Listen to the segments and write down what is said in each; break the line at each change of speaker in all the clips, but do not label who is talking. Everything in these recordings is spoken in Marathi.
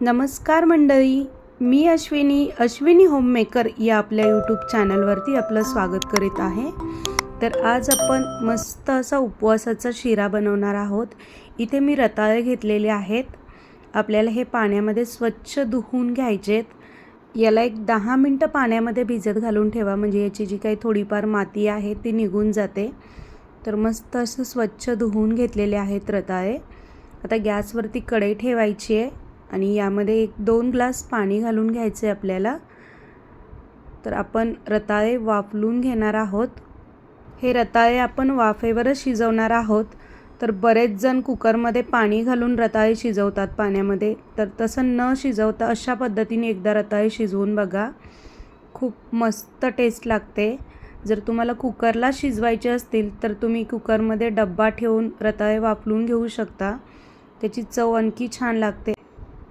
नमस्कार मंडळी मी अश्विनी अश्विनी होममेकर या आपल्या यूट्यूब चॅनलवरती आपलं स्वागत करीत आहे. तर आज आपण मस्त असा उपवासाचा शिरा बनवणार आहोत. इथे मी रताळे घेतलेले आहेत. आपल्याला हे पाण्यामध्ये स्वच्छ धुवून घ्यायचेत. याला एक दहा मिनटं पाण्यामध्ये भिजत घालून ठेवा म्हणजे याची जी काही थोडीफार माती आहे ती निघून जाते. तर मस्त असं स्वच्छ धुवून घेतलेले आहेत रताळे. आता गॅसवरती कढई ठेवायची आहे. आणि यामध्ये एक दोन ग्लास पाणी घालून घ्यायचं आहे आपल्याला. तर आपण रताळे वाफलून घेणार आहोत. हे रताळे आपण वाफेवरच शिजवणार आहोत. तर बरेच जण कुकरमध्ये पाणी घालून रताळे शिजवतात पाण्यामध्ये. तर तसं न शिजवता अशा पद्धतीने एकदा रताळे शिजवून बघा. खूप मस्त टेस्ट लागते. जर तुम्हाला कुकरला शिजवायचे असतील तर तुम्ही कुकरमध्ये डब्बा ठेवून रताळे वाफलून घेऊ शकता. त्याची चव आणखी छान लागते.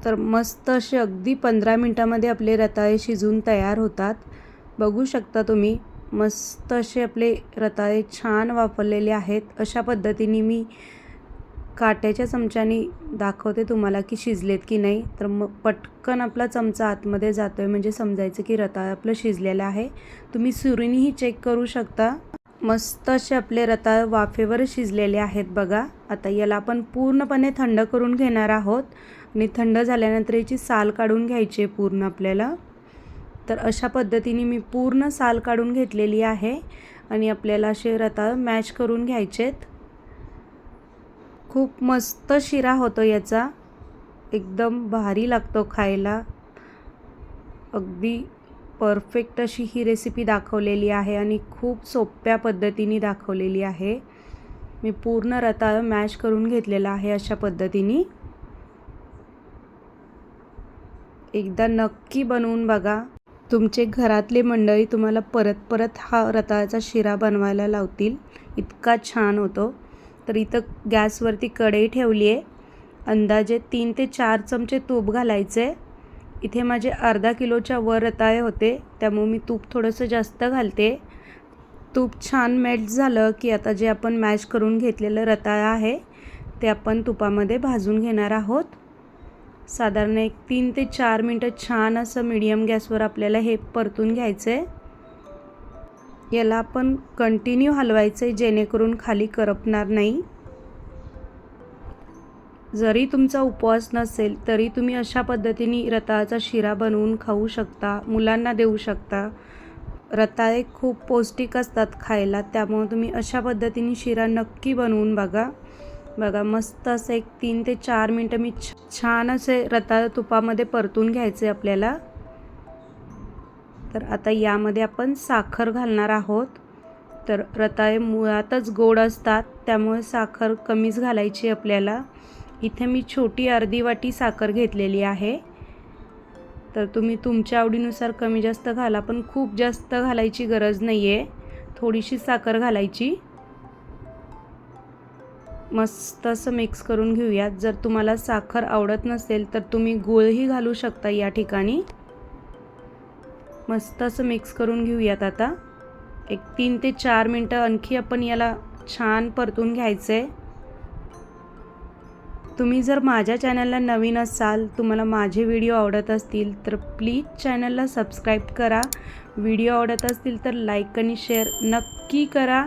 तर मस्त असे अगदी पंधरा मिनटामध्ये आपले रताळे शिजून तयार होतात. बघू शकता तुम्ही मस्त असे आपले रताळे छान वापरलेले आहेत. अशा पद्धतीने मी काट्याच्या चमच्याने दाखवते तुम्हाला की शिजलेत की नाही. तर मग पटकन आपला चमचा आतमध्ये जातो आहे म्हणजे समजायचं की रताळ आपलं शिजलेलं आहे. तुम्ही सुरीनेही चेक करू शकता. मस्त असे आपले रताळ वाफेवर शिजलेले आहेत बघा. आता याला आपण पूर्णपणे थंड करून घेणार आहोत. आणि थंड झाल्यानंतर याची साल काढून घ्यायची आहे पूर्ण आपल्याला. तर अशा पद्धतीने मी पूर्ण साल काढून घेतलेली आहे आणि आपल्याला असे रताळ मॅश करून घ्यायचेत खूप मस्त शिरा होतो याचा. एकदम भारी लागतो खायला. अगदी परफेक्ट अशी ही रेसिपी दाखवलेली आहे आणि खूप सोप्या पद्धतीने दाखवलेली आहे. मी पूर्ण रताळ मॅश करून घेतलेला आहे अशा पद्धतीने. एकदा नक्की बनवून बघा. तुमचे घरातले मंडळी तुम्हाला परत परत हा रताळाचा शिरा बनवायला लावतील. इतका छान होतो. तर इथं गॅसवरती कढई ठेवली आहे अंदाजे तीन ते चार चमचे तूप घालायचे इथे माझे अर्धा किलोच्या वर रताळे होते. त्यामुळे मी तूप थोडंसं जास्त घालते. तूप छान मेल्ट झालं की आता जे आपण मॅश करून घेतलेलं रताळं आहे ते आपण तुपामध्ये भाजून घेणार आहोत. साधारण एक तीन ते चार मिनटं छान असं मीडियम गॅसवर आपल्याला हे परतून घ्यायचं आहे याला आपण कंटिन्यू हलवायचं आहे जेणेकरून खाली करपणार नाही. जरी तुमचा उपवास नसेल तरी तुम्ही अशा पद्धतीने रताळाचा शिरा बनवून खाऊ शकता मुलांना देऊ शकता. रताळे खूप पौष्टिक असतात खायला त्यामुळे तुम्ही अशा पद्धतीने शिरा नक्की बनवून बघा. बघा मस्त असं एक तीन ते चार मिनटं मी छान असे रताळ तुपामध्ये परतून घ्यायचे आपल्याला. तर आता यामध्ये आपण साखर घालणार आहोत. तर रताळे मुळातच गोड असतात त्यामुळे साखर कमीच घालायची आपल्याला. इथे मी छोटी अर्धी वाटी साखर घेतलेली आहे. तर तुम्ही तुमच्या आवडीनुसार कमी जास्त घाला पण खूप जास्त घालायची गरज नाही आहे थोडीशी साखर घालायची. मस्त असं मिक्स करून घेऊयात. जर तुम्हाला साखर आवडत नसेल तर तुम्ही गुळही घालू शकता या ठिकाणी. मस्त असं मिक्स करून घेऊयात आता. एक तीन ते चार मिनटं आणखी आपण याला छान परतून घ्यायचं आहे तुम्ही जर माझ्या चॅनलला नवीन असाल तुम्हाला माझे व्हिडिओ आवडत असतील तर प्लीज चॅनलला सबस्क्राईब करा. व्हिडिओ आवडत असतील तर लाईक आणि शेअर नक्की करा.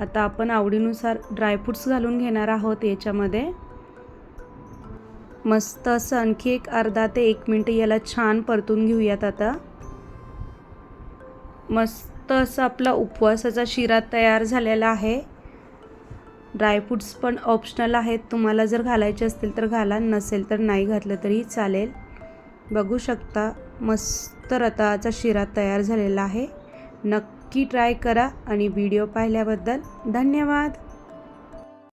आता आपण आवडीनुसार ड्रायफ्रूट्स घालून घेणार आहोत याच्यामध्ये. मस्त असं आणखी एक अर्धा ते एक मिनटं याला छान परतून घेऊयात आता. मस्त असं आपला उपवासाचा शिरा तयार झालेला आहे. ड्रायफ्रूट्स पण ऑप्शनल आहेत. तुम्हाला जर घालायचे असतील तर घाला नसेल तर नाही घातलं तरी चालेल. बघू शकता मस्त रताळाचा शिरा तयार झालेला आहे. नक्की ट्राय करा आणि व्हिडिओ पाहिल्याबद्दल धन्यवाद.